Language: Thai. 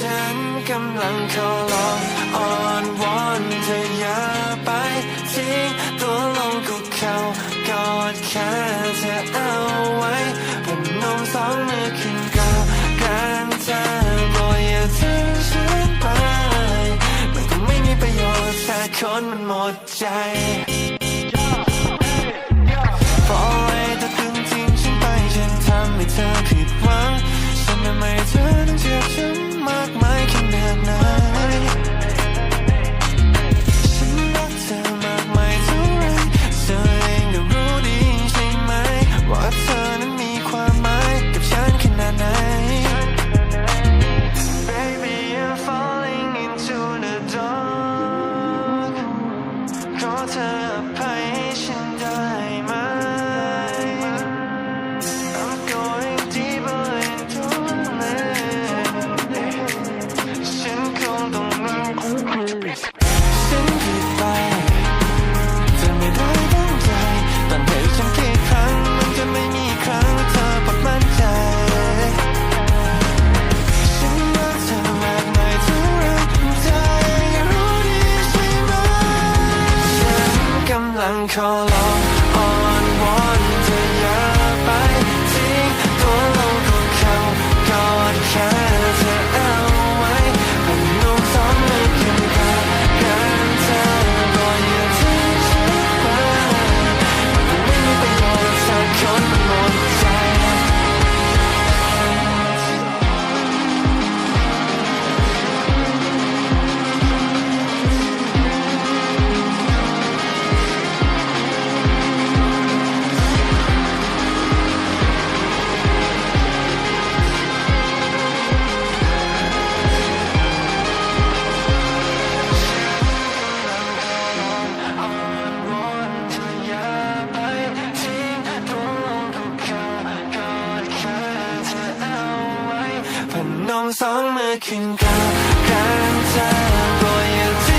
ฉันกำลังขอลองอ่อนวอนเธออย่าไปทิ้งตัวลงกุกเข่ากอดแค่เธอเอาไว้ผมนมสองมือขึ้นกาการเธอบอกอย่าทิ้งฉันไปมันคงไม่มีประโยชน์แต่คนมันหมดใจ call on สองมือขึ้นกับกันเธอตัวยัง